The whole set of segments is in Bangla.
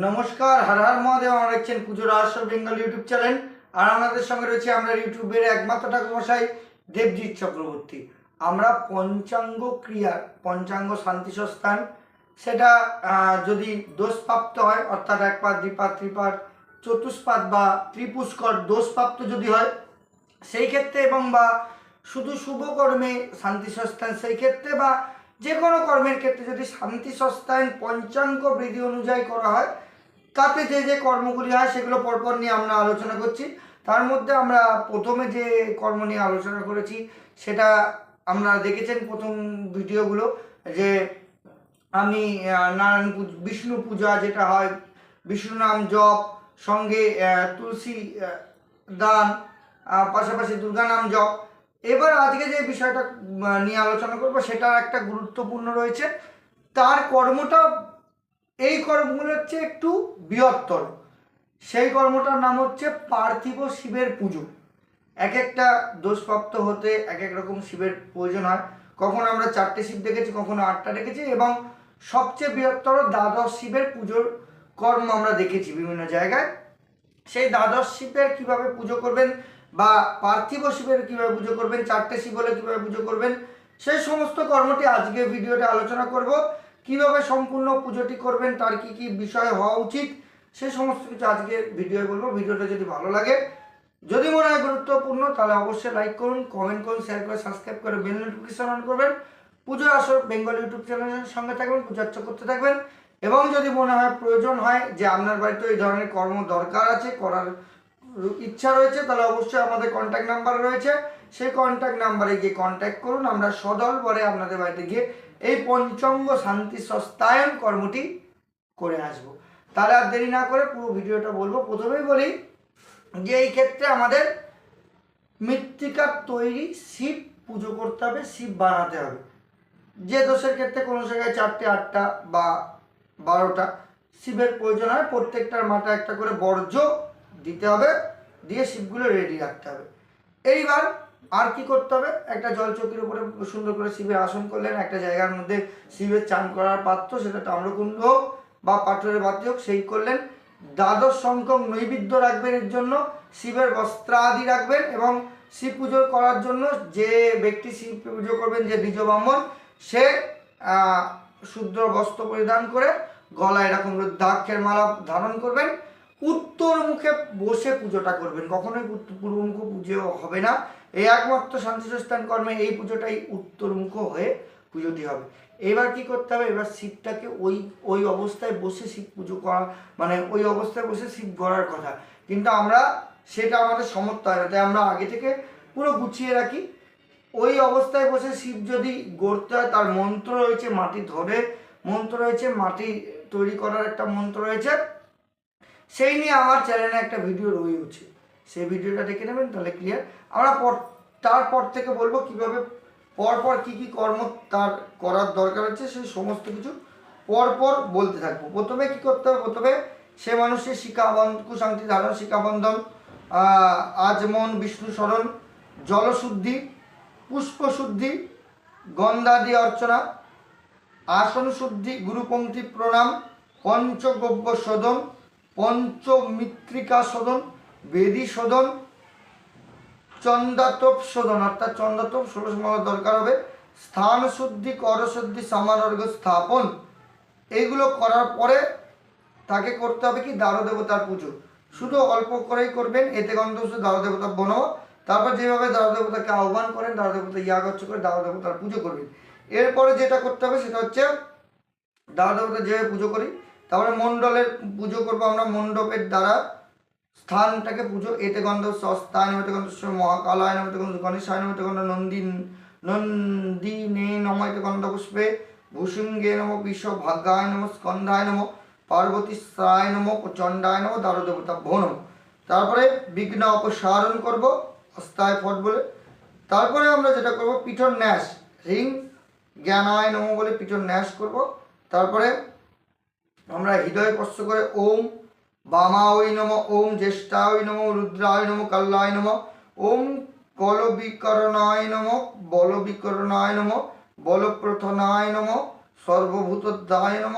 নমস্কার, হর হর মহাদেব। আমরা দেখছেন পুজোর রহস্য বেঙ্গল ইউটিউব চ্যানেল। আর আমাদের সঙ্গে রয়েছে আমরা ইউটিউবের একমাত্র ঠাকুমশাই দেবজিৎ চক্রবর্তী। আমরা পঞ্চাঙ্গ ক্রিয়া, পঞ্চাঙ্গ শান্তি সস্থান, সেটা যদি দোষপ্রাপ্ত হয়, অর্থাৎ একপাত দ্বিপাত ত্রিপাত, চতুষ্পাত বা ত্রিপুষ্কর দোষপ্রাপ্ত যদি হয়, সেই ক্ষেত্রে এবং বা শুধু শুভ কর্মে শান্তি সেই ক্ষেত্রে বা যে কোনো কর্মের ক্ষেত্রে যদি শান্তি সস্থান পঞ্চাঙ্গ বিধি অনুযায়ী করা হয়, তাতে যে যে কর্মগুলি হয় সেগুলো পরপর নিয়ে আমরা আলোচনা করছি। তার মধ্যে আমরা প্রথমে যে কর্ম নিয়ে আলোচনা করেছি, সেটা আমরা দেখেছেন প্রথম ভিডিওগুলো, যে আমি নারায়ণ বিষ্ণু পূজা যেটা হয় বিষ্ণু নাম জপ, সঙ্গে তুলসী দান পাশাপাশি দুর্গা নাম জপ এবার আজকে যে বিষয়টা নিয়ে আলোচনা করব, সেটার একটা গুরুত্বপূর্ণ রয়েছে। তার কর্মটা, এই কর্মগুলো হচ্ছে একটু বৃহত্তর। সেই কর্মটার নাম হচ্ছে পার্থিব শিবের পুজো। এক একটা দোষপ্রাপ্ত হতে এক এক রকম শিবের প্রয়োজন হয়। কখনো আমরা চারটে শিব দেখেছি, কখনো আটটা দেখেছি, এবং সবচেয়ে বৃহত্তর দ্বাদশ শিবের পুজোর কর্ম আমরা দেখেছি বিভিন্ন জায়গায়। সেই দ্বাদশ শিবের কীভাবে পুজো করবেন বা পার্থিব শিবের কীভাবে পুজো করবেন, চারটে শিব হলে কীভাবে পুজো করবেন, সেই সমস্ত কর্মটি আজকে ভিডিওতে আলোচনা করব। কীভাবে সম্পূর্ণ পুজোটি করবেন, তার কি কি বিষয় হওয়া উচিত সেই সমস্ত কিছু আজকে ভিডিও বলব। ভিডিওটা যদি ভালো লাগে, যদি মনে হয় গুরুত্বপূর্ণ, তাহলে অবশ্যই লাইক করুন কমেন্ট করুন শেয়ার করে সাবস্ক্রাইব করে বেল নোটিফিকেশন অন করবেন। পুজোর আসর বেঙ্গল ইউটিউব চ্যানেলের সঙ্গে থাকবেন পূজার্চা করতে থাকবেন। এবং যদি মনে হয় প্রয়োজন হয় যে আপনার বাড়িতে এই ধরনের কর্ম দরকার আছে, করার ইচ্ছা রয়েছে, তাহলে অবশ্যই আমাদের কন্ট্যাক্ট নাম্বার রয়েছে। সেই কন্ট্যাক্ট নাম্বারে গিয়ে কন্ট্যাক্ট করুন। আমরা সদল পরে আপনাদের বাড়িতে গিয়ে এই পঞ্চঙ্গ শান্তি সস্তায়ন কর্মটি করে আসব। তাহলে আর দেরি না করে পুরো ভিডিওটা বলব। প্রথমেই বলি যে এই ক্ষেত্রে আমাদের মৃত্তিকার তৈরি শিব পুজো করতে হবে, শিব বানাতে হবে। যে দোষের ক্ষেত্রে কোনো জায়গায় চারটে, আটটা বা বারোটা শিবের প্রয়োজন হয়, প্রত্যেকটার মাথায় একটা করে বর্জ্য দিতে হবে, দিয়ে শিবগুলো রেডি রাখতে হবে। এইবার আর কি করতে হবে? একটা জল জলচকির উপরে সুন্দর করে শিবের আসন করলেন, একটা জায়গার মধ্যে শিবের চান করার পাত্র, সেটা তাম্রকুণ্ড হোক বা পাথরের বাতি হোক, সেই করলেন। দ্বাদশ সংখ্যক নৈবেদ্য রাখবেন এর জন্য, শিবের বস্ত্রাদি রাখবেন এবং শিব পুজো করার জন্য যে ব্যক্তি শিব পুজো করবেন, যে দ্বিজ ব্রাহ্মণ সে শুদ্র বস্ত্র পরিধান করে গলায় এরকম রুদ্রাক্ষের মালা ধারণ করবেন। উত্তর মুখে বসে পুজোটা করবেন। কখনোই পূর্বমুখ পুজো হবে না। এই একমাত্র শান্তি স্থান কর্মে এই পুজোটাই উত্তরমুখ হয়ে পুজোটি হবে। এবার কি করতে হবে? এবার শিবটাকে ওই ওই অবস্থায় বসে শিব পুজো করা মানে ওই অবস্থায় বসে শিব গড়ার কথা। কিন্তু আমরা সেটা আমাদের সমর্থ হয় না। তাই আমরা আগে থেকে পুরো গুছিয়ে রাখি। ওই অবস্থায় বসে শিব যদি গড়তে হয়, তার মন্ত্র রয়েছে মাটি ধরে। মন্ত্র রয়েছে মাটি তৈরি করার একটা মন্ত্র রয়েছে। সেই নিয়ে আমার চ্যানেলে একটা ভিডিও রয়েছে সেই ভিডিওটা দেখে নেবেন, তাহলে ক্লিয়ার আমরা পর, তারপর থেকে বলব কীভাবে পরপর কি কি কর্ম তার করার দরকার আছে, সেই সমস্ত কিছু পরপর বলতে থাকব। প্রথমে কি করতে হবে? প্রথমে সে মানুষের শিকাবন্ধ কুশান্তি ধারণ শিকাবন্ধন আজমন, বিষ্ণু স্মরণ, জলশুদ্ধি, পুষ্পশুদ্ধি, গন্ধাদি অর্চনা আসন শুদ্ধি গুরুপঙ্ক্তি প্রণাম, পঞ্চগব্য শোধন পঞ্চমিত্রিকা শোধন বেদী শোধন চন্দাতপ শোধন অর্থাৎ চন্দাতপ ষোড়শ মালার দরকার হবে। স্থান শুদ্ধি, কর শুদ্ধি সামানর্ঘ স্থাপন। এইগুলো করার পরে তাকে করতে হবে কি? দেবতার পুজো। শুধু অল্প করেই করবেন, এতে গন্ধ দেবতা বনব তারপর যেভাবে দেবতাকে আহ্বান করেন দেবতা ইয়াগচ্ছ করে দেবতার পুজো করবেন। এরপরে যেটা করতে হবে সেটা হচ্ছে দেবতা যেভাবে পুজো করি তারপরে মণ্ডলের পুজো করব আমরা। মণ্ডপের দ্বারা স্থানটাকে পুজো, এতে গন্ধ স্থান হতে গন্ধ মহাকালায় নমতে গন্ধ, গণেশায় নমতে গন্ধ, নন্দিন, নন্দিনে নমতে গন্ধ পুষ্পে ভূসুঙ্গে নম বিশ্ব ভাগ্যায় নম, স্কন্ধায় নম পার্বতী সায় নম চণ্ডায় নম দ্বারদেবতা ভো নম। তারপরে বিঘ্ন অপসারণ করব অস্তায় ফট বলে। তারপরে আমরা যেটা করব পিঠন ন্যাস রিং, জ্ঞানায় নম বলে পিঠন ন্যাস করব। তারপরে আমরা হৃদয় স্পর্শ করে ওম বামাওই নম, ওম জ্যেষ্ঠায় নম, রুদ্রায় নম, কাল্লায় নম, ওম বলবিকরণায় নম বলবিকরণায় নম, বলপ্রথনায় নম সর্বভূতদায় নম,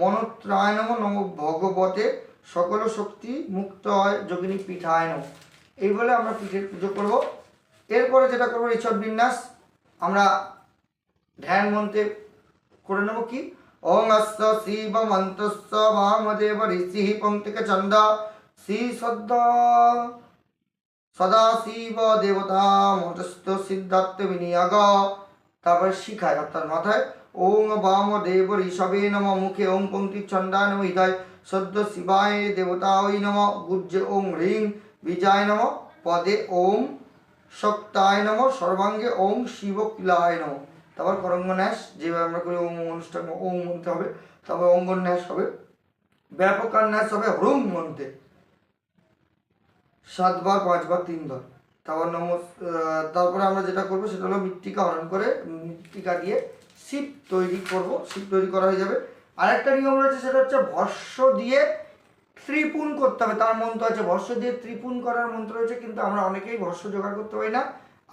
মনত্রায় নম নম ভগবতে সকল শক্তি মুক্ত হয় যোগিনী পিঠায় নম। এই বলে আমরা পিঠের পুজো করব। এরপরে যেটা করব, ঈশ্বর বিন্যাস, আমরা ধ্যান মন্ত্রে করে নেব কি? ওং দেবতা সিদ্ধার্থ বিনিয়োগ তারপরে শিখায় অর্থাৎ মাথায় ওং বাম দেব মুখে ওং পঙ্ক্তি ছন্দা নম হৃদয় সদ্য শিবায় দেবতা ওই নম গুজ্জে ওং হ্রিং বিজয় নম পদে ওম শক্তায় নম সর্বাঙ্গে ওং শিব কিলায় নম তারপর করঙ্গন্যাস, যেভাবে আমরা করি ওম অনুষ্ঠান, ওম মন্ত্রে হবে, তারপর অঙ্গন্যাস হবে। ব্যাপকান্যাস হবে হ্রুম মন্ত্রে। সাতবার, পাঁচবার, তিনবার। তারপর নম তারপরে আমরা যেটা করব সেটা হলো মৃত্তিকা হরণ করে মৃত্তিকা দিয়ে শিব তৈরি করব, শিব তৈরি করা হয়ে যাবে। আরেকটা নিয়ম রয়েছে, সেটা হচ্ছে ভস্য দিয়ে ত্রিপুণ করতে হবে। তার মন্ত্র আছে, ভস্য দিয়ে ত্রিপুণ করার মন্ত্র রয়েছে, কিন্তু আমরা অনেকেই ভস্য জোগাড় করতে পারি না।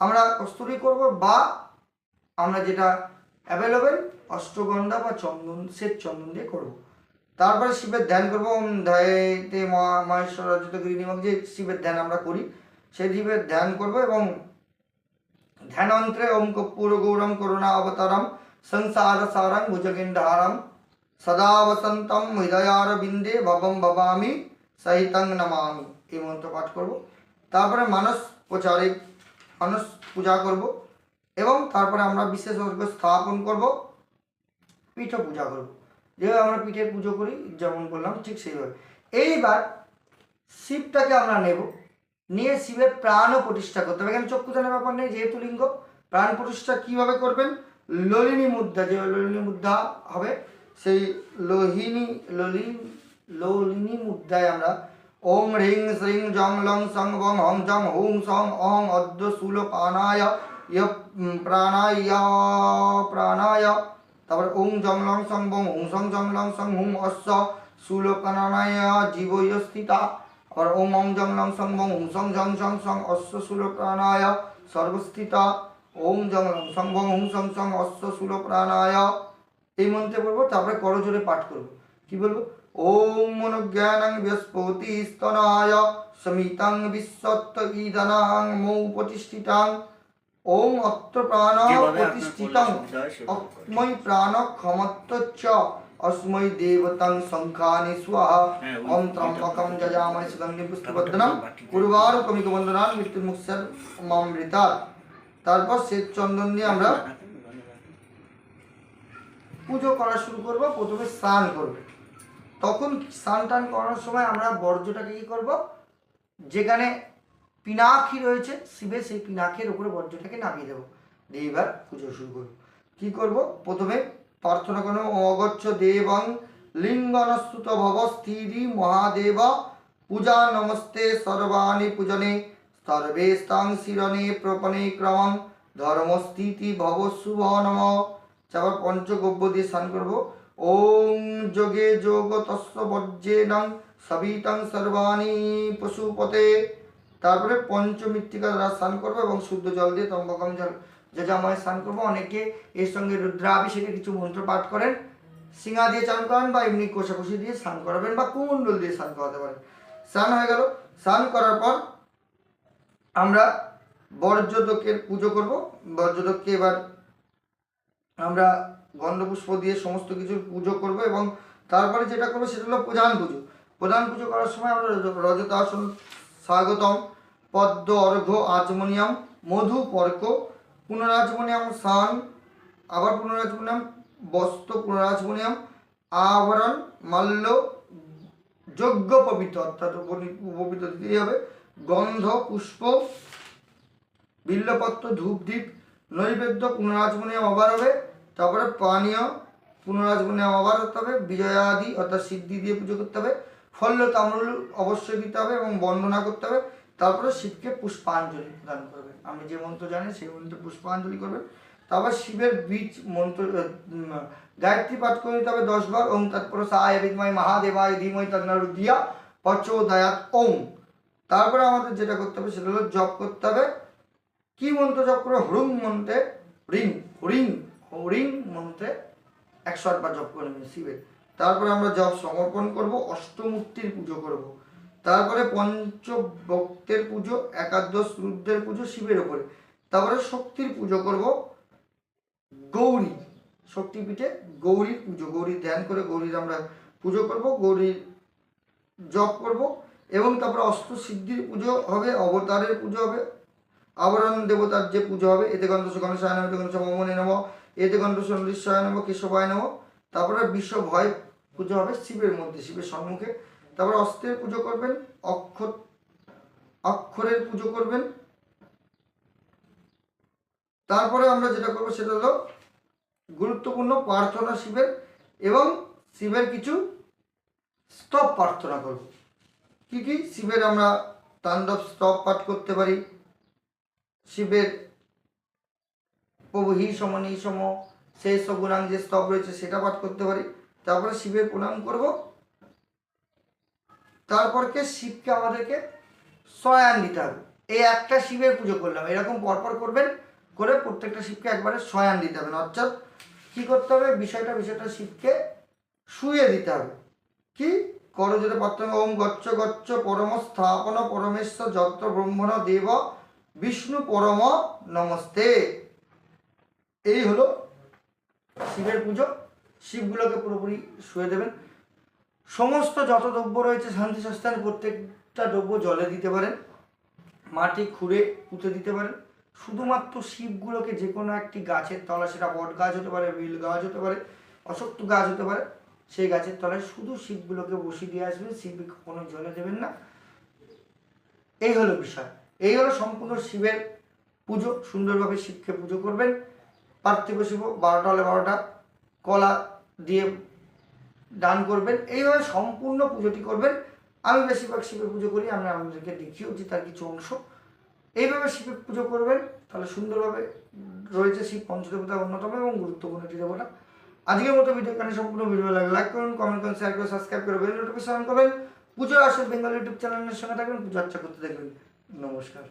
আমরা কস্তুরি করব বা আমরা যেটা অ্যাভেলেবেল অষ্টগন্ধা বা চন্দন, শ্বেত চন্দন দিয়ে করব। তারপরে শিবের ধ্যান করব ধ্যায়তে মহেশ্বর রচিত গিরিনিমক যে শিবের ধ্যান আমরা করি, সেই শিবের ধ্যান করব এবং ধ্যানন্ত্রে ওম কর্পূর গৌরম করুণা অবতারম সংসার সারং ভুজগিন্ধারম সদা বসন্তম হৃদয়ার বিন্দে ভবম ভবামি সহিতং নমামি। এই মন্ত্র পাঠ করব। তারপরে মানস প্রচারে, মানস পূজা করব। এবং তারপরে আমরা বিশেষ অর্ঘ স্থাপন করব, পিঠ পূজা করব। যেভাবে আমরা পিঠের পুজো করি, যেমন বললাম ঠিক সেইভাবে। এইবার শিবটাকে আমরা নেব, নিয়ে শিবের প্রাণও প্রতিষ্ঠা করতে হবে। এখানে চক্ষুদানের ব্যাপার নেই, যেহেতু লিঙ্গ, প্রাণ প্রতিষ্ঠা কীভাবে করবেন? ললিনী মুদ্রা, যে ললিনী মুদ্রা হবে, সেই লোহিনী ললি লোলিনী মুদ্রায় আমরা ওম হ্রিং শ্রিং জং লং সং বং হং জং হুং সং অহং অদ্য শূল পানায় ইয় উম, প্রাণায় প্রাণায় তারপরে ওং জং লং সং বং হুং সং জং লং সং হুম অশ্ব শূল প্রাণায় জীবয় স্থিতা আবার ওম অং জং লং সং বং হুং সং জং সং সং অশ্ব শূল প্রাণায় সর্বস্থিতা ওম জং লং সং বং হুং সং সং অশ্ব শূল প্রাণায় এই মন্ত্রে বলব তারপরে করজোরে পাঠ করব। কি বলব? ওম মনোজ্ঞানং বৃহস্পতি স্তনায় সমিতাং বিশ্বত্ত ইদানাং মৌ প্রতিষ্ঠিতাং ওম অত্র প্রাণ প্রতিষ্ঠিতাং। অস্মৈ প্রাণ ক্ষমত্ব চ। অস্মৈ দেবতাং শঙ্খানি স্বাহা। হ্যাঁ, ওম ত্রম্বকম যজামহে সুগন্ধি বাটিতে- পূর্বার কমিক বন্দনান মৃত্যুর্মুক্ষের মামৃতা তারপর শ্বেত চন্দন দিয়ে আমরা পুজো করা শুরু করব প্রথমে স্নান করব। তখন স্নান টান করার সময় আমরা বর্জ্যটাকে কি করব? যেখানে পিনাকি রয়েছে, শিবের সেই পিনাকের উপরে বর্জ্যটাকে নামিয়ে দেবো। দিয়ে এবার পুজো শুরু করব। কি করব? প্রথমে প্রার্থনা করব অগচ্ছ দেবং লিঙ্গনস্তুত ভব স্থিরি মহাদেব, পূজা নমস্তে সর্বাণি পূজনে, সর্বেস্তাং শিরণে প্রপণে ক্রমং ধর্মস্থিতি ভব শুভ নম। তারপর পঞ্চগব্য দিয়ে স্নান করব। ওম যোগে যোগ তস্য বজ্রে নং সবিতং সর্বাণি পশুপতে তারপরে পঞ্চমৃত্তিকা দ্বারা স্নান করব এবং শুদ্ধ জল দিয়ে তম্বকম জল যজাময় স্নান করব, অনেকে এর সঙ্গে রুদ্রাভিষেকে কিছু মন্ত্র পাঠ করেন সিঙ্গা দিয়ে চান করেন বা এমনি কোষাকুষি দিয়ে স্নান করাবেন বা কুমণ্ডল দিয়ে স্নান করাতে পারেন। স্নান হয়ে গেল। স্নান করার পর আমরা বর্জ্যদকের পুজো করব। বর্জ্যদককে এবার আমরা গন্ধপুষ্প দিয়ে সমস্ত কিছুর পুজো করব এবং তারপরে যেটা করব সেটা হলো প্রধান পুজো। প্রধান পুজো করার সময় আমরা রজ- রজতাসন স্বাগতম। পদ্ম অর্ঘ আচমনিয়াম মধু পর্ক পুনরাচমনিয়াম স্নান, আবার পুনরাচমনিয়াম বস্ত্র পুনরাচমনিয়াম আভরণ মাল্য যোগ্য পবিত্র, অর্থাৎ উপবিত্র দিতেই হবে। গন্ধ, পুষ্প, বিল্লপত্র, ধূপদীপ, নৈবেদ্য পুনরাজমনীয় আবার হবে। তারপরে পানীয় পুনরাজমনীয় আবার হতে হবে। বিজয়াদি, অর্থাৎ সিদ্ধি দিয়ে পুজো করতে হবে। ফল্য তাম্রুল অবশ্যই দিতে হবে এবং বন্দনা করতে হবে। তারপরে শিবকে পুষ্পাঞ্জলি প্রদান করবেন আপনি যে মন্ত্র জানেন, সেই মন্ত্রে পুষ্পাঞ্জলি করবেন তারপর শিবের বীজ মন্ত্র গায়ত্রী পাঠ করে নিতে হবে দশ বার ওম তৎপর সায় বিদ্ময় মহাদেবায় ধীময় তন্নরুদ্ধিয়া পচোদয়াত ওম। তারপরে আমাদের যেটা করতে হবে, সেটা হলো জপ করতে হবে। কি মন্ত্র জপ করে হরুং মন্ত্রে রিং, হরিং হরিং মন্ত্রে একশো আটবার জপ করে নেবেন শিবের। তারপরে আমরা জব সমর্পণ করব অষ্টমূর্তির পুজো করব। তারপরে পঞ্চভক্তের পুজো, একাদশ রুদ্রের পুজো শিবের ওপরে। তারপরে শক্তির পুজো করব গৌরী। শক্তিপীঠে গৌরীর পুজো গৌরীর ধ্যান করে গৌরীর আমরা পুজো করব, গৌরীর জপ করব এবং তারপরে অস্ত্র সিদ্ধির পুজো হবে, অবতারের পুজো হবে, আবরণ দেবতার যে পুজো হবে, এতে গন্ধ গণেশায় নম, এতে গন্ধ মমনে নম, এতে গন্ধ সন্দৃশ্যায় নম, কেশবায় নম। তারপরে বিশ্ব ভয় পুজো হবে শিবের মধ্যে, শিবের সম্মুখে। তারপরে অস্ত্রের পুজো করবেন অক্ষর অক্ষরের পুজো করবেন। তারপরে আমরা যেটা করব সেটা হলো গুরুত্বপূর্ণ প্রার্থনা শিবের এবং শিবের কিছু স্তব প্রার্থনা করব। কি কি? শিবের আমরা তাণ্ডব স্তব পাঠ করতে পারি। শিবের প্রভু হি সম, নি সম সেই সগুণাং যে স্তব রয়েছে সেটা পাঠ করতে পারি। তারপরে শিবের প্রণাম করব। তারপরকে শিবকে আমাদেরকে শয়ান দিতে হবে। এই একটা শিবের পুজো করলাম, এরকম পরপর করবেন করে প্রত্যেকটা শিবকে একবারে শয়ান দিতে হবে। অর্থাৎ কি করতে হবে? বিষয়টা বিষয়টা শিবকে শুয়ে দিতে হবে। কি? করো যেটা প্রথমে ওম গচ্ছ গচ্ছ পরম স্থাপন পরমেশ্বর যত্র ব্রহ্মণ দেব বিষ্ণু পরম নমস্তে। এই হলো শিবের পুজো। শিবগুলোকে পুরোপুরি শুয়ে দেবেন। সমস্ত যত দ্রব্য রয়েছে শান্তি সস্থানে প্রত্যেকটা দ্রব্য জলে দিতে পারেন, মাটি খুঁড়ে পুঁতে দিতে পারেন। শুধুমাত্র শিবগুলোকে যে কোনো একটি গাছের তলা সেটা বট গাছ হতে পারে, বিল গাছ হতে পারে অশক্ত গাছ হতে পারে, সেই গাছের তলায় শুধু শিবগুলোকে বসিয়ে দিয়ে আসবেন শিব কোনো জলে দেবেন না। এই হলো বিষয়। এই হলো সম্পূর্ণ শিবের পুজো, সুন্দরভাবে শিবকে পুজো করবেন। পার্থিব শিব, বারোটা হলে বারোটা, কলা দিয়ে দান করবেন। এইভাবে সম্পূর্ণ পুজোটি করবেন। আমি বেশিরভাগ শিবের পুজো করি, আমি আপনাদেরকে দেখিয়েছি তার কিছু অংশ। এইভাবে শিবের পুজো করবেন, তাহলে সুন্দরভাবে রয়েছে শিব পঞ্চদেবতার অন্যতম এবং গুরুত্বপূর্ণ একটি দেবতা। আজকের মতো ভিডিও এখানে সম্পূর্ণ। ভিডিও লাগলে লাইক করুন কমেন্ট করুন শেয়ার করুন সাবস্ক্রাইব করে বেল নোটিফিকেশন করবেন। পুজোর আসল বেঙ্গল ইউটিউব চ্যানেলের সঙ্গে থাকবেন, পুজো আর্চা করতে দেখবেন নমস্কার।